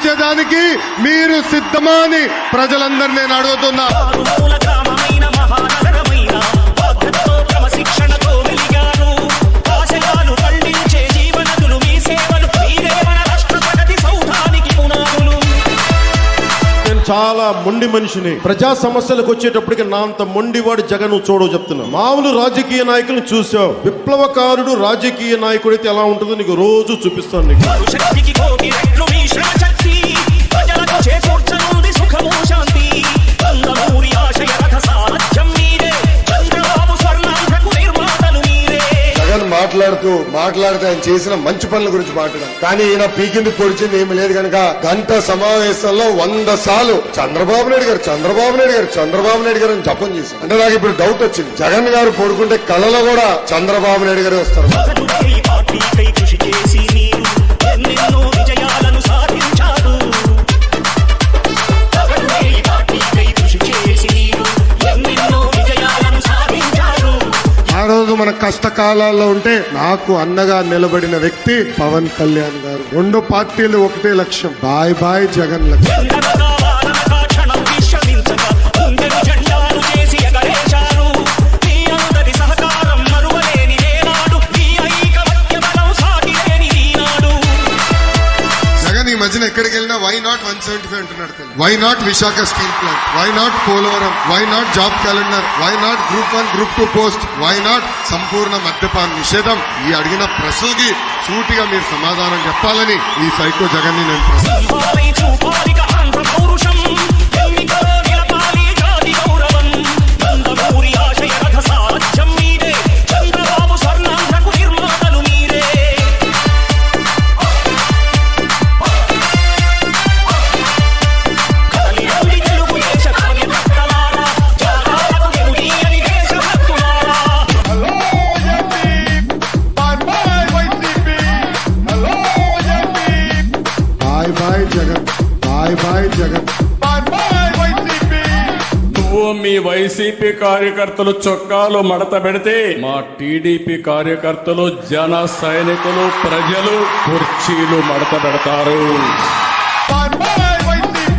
ఇచ్చేదానికి మీరు సిద్ధమా అని ప్రజలందరూ నేను అడుగుతున్నా. చాలా మొండి మనిషిని. ప్రజా సమస్యలకు వచ్చేటప్పటికి నా అంత మొండివాడు జగన్ చూడవు చెప్తున్నా. మామూలు రాజకీయ నాయకులను చూసావు విప్లవకారుడు రాజకీయ నాయకుడైతే ఎలా ఉంటుందో నీకు రోజు చూపిస్తాను నీకు. మాట్లాడుతూ మాట్లాడితే ఆయన చేసిన మంచి పనుల గురించి మాట్లాడారు కానీ ఈయన పీకింది పొడిచింది ఏమి లేదు కనుక గంట సమావేశంలో వంద సార్లు చంద్రబాబు నాయుడు గారు చంద్రబాబు నాయుడు గారు చంద్రబాబు నాయుడు గారు అని జపం చేశారు. అంటే నాకు ఇప్పుడు డౌట్ వచ్చింది. జగన్ గారు పడుకుంటే కళలో కూడా చంద్రబాబు నాయుడు గారు వస్తారు. ఆ మన కష్టకాలాల్లో ఉంటే నాకు అన్నగా నిలబడిన వ్యక్తి పవన్ కళ్యాణ్ గారు. రెండు పార్టీలు ఒకటే లక్ష్యం. బాయ్ బాయ్ జగన్ లక్ష్యం. జగన్ ఎక్కడికి వెళ్ళినా why not one seventy five అంటున్నాడు why not Visakha steel plant why not Polavaram why not job calendar why not group one group two post why not సంపూర్ణ మద్యపాన నిషేధం? ఈ అడిగిన ప్రశ్నలకి సూటిగా మీరు సమాధానం చెప్పాలని ఈ సైకో జగన్ని నేను ప్రశ్న బాయ్ జగన్. నువ్వు మీ వైసీపీ కార్యకర్తలు చొక్కాలు మడత పెడితే మా టీడీపీ కార్యకర్తలు జన సైనికులు ప్రజలు కుర్చీలు మడత పెడతారు.